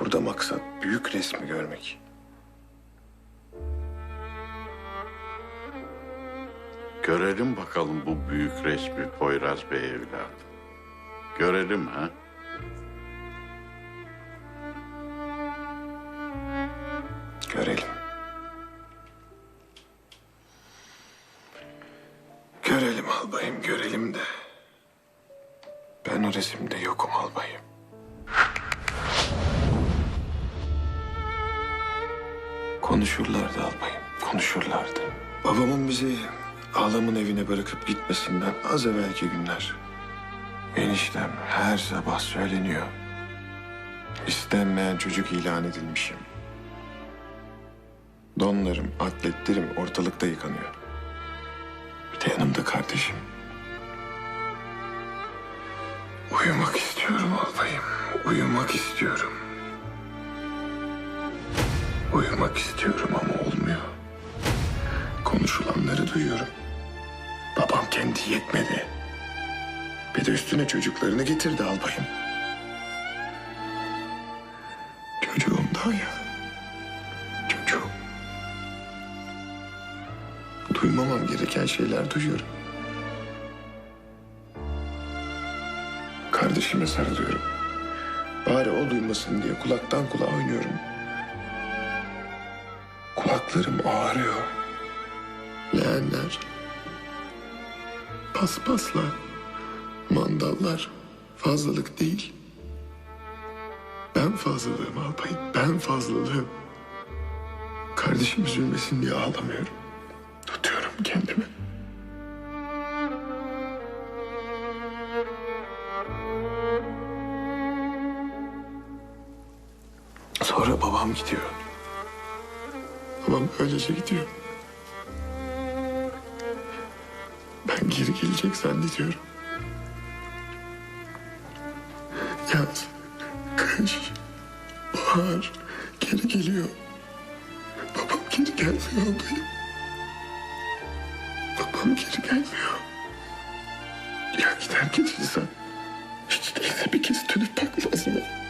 Burada maksat büyük resmi görmek. Görelim bakalım bu büyük resmi Poyraz Bey evladım. Görelim ha. Görelim. Görelim albayım, görelim de. Ben o resimde yokum albayım. Konuşurlardı albayım, konuşurlardı. Babamın bizi ağlamın evine bırakıp gitmesinden az evvelki günler. Eniştem her sabah söyleniyor. İstenmeyen çocuk ilan edilmişim. Donlarım, atletlerim ortalıkta yıkanıyor. Bir de yanımda kardeşim. Uyumak istiyorum albayım. Uyumak istiyorum. Uyumak istiyorum ama olmuyor. Konuşulanları duyuyorum. Babam kendi yetmedi. Bir de üstüne çocuklarını getirdi albayım. Çocuğum daha ya. Çocuğum. Duymamam gereken şeyler duyuyorum. Kardeşime sarılıyorum. Bari o duymasın diye kulaktan kulağa oynuyorum. Kulaklarım ağrıyor. Leğenler, paspaslar, mandallar fazlalık değil. Ben fazlalığım albayım, ben fazlalığım. Kardeşim üzülmesin diye ağlamıyorum. Tutuyorum kendimi. Sonra babam gidiyor. Babam öylece gidiyor. Ben geri gelecek zannediyorum. Yaz, kış, bahar geri geliyor. Babam geri gelmiyor bayım. Babam geri gelmiyor. Ya gider gidilse hiç değilse bir kez dönüp bakmaz mı?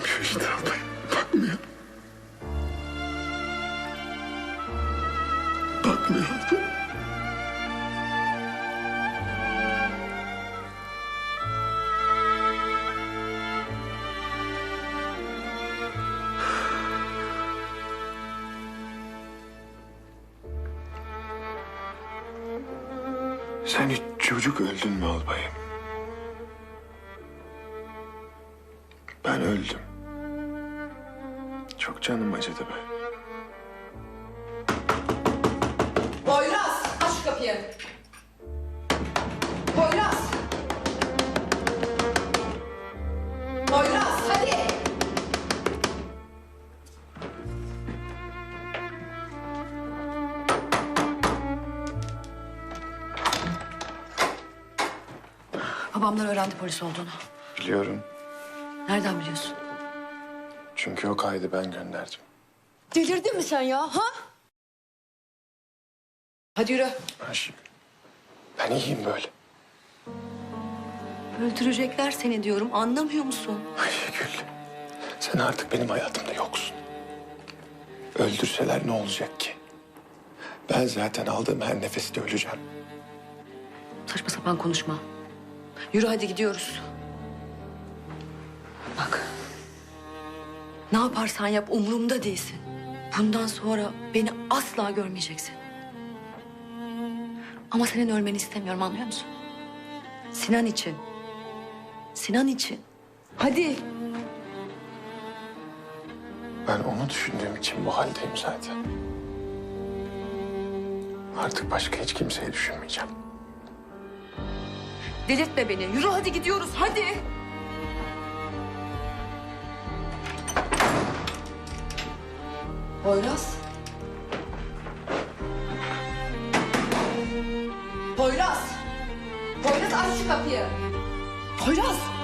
Bakmıyor işte albayım. Bakmıyor. Bakmıyor albayım. Sen hiç çocuk öldün mü albayım? Ben öldüm. Çok canım acıdı be. Poyraz aç şu kapıyı. Poyraz. Poyraz hadi. Babamlar öğrendi polis olduğunu. Biliyorum. Nereden biliyorsun? Çünkü o kaydı ben gönderdim. Delirdin mi sen ya ha? Hadi yürü. Ayşegül. Ben iyiyim böyle. Öldürecekler seni diyorum anlamıyor musun? Ayşegül. Sen artık benim hayatımda yoksun. Öldürseler ne olacak ki? Ben zaten aldığım her nefeste öleceğim. Saçma sapan konuşma. Yürü hadi gidiyoruz. Ne yaparsan yap umurumda değilsin. Bundan sonra beni asla görmeyeceksin. Ama senin ölmeni istemiyorum anlıyor musun? Sinan için. Sinan için. Hadi. Ben onu düşündüğüm için bu haldeyim zaten. Artık başka hiç kimseyi düşünmeyeceğim. Delirtme beni. Yürü hadi gidiyoruz hadi. Poyraz. Poyraz. Poyraz aç şu kapıyı. Poyraz.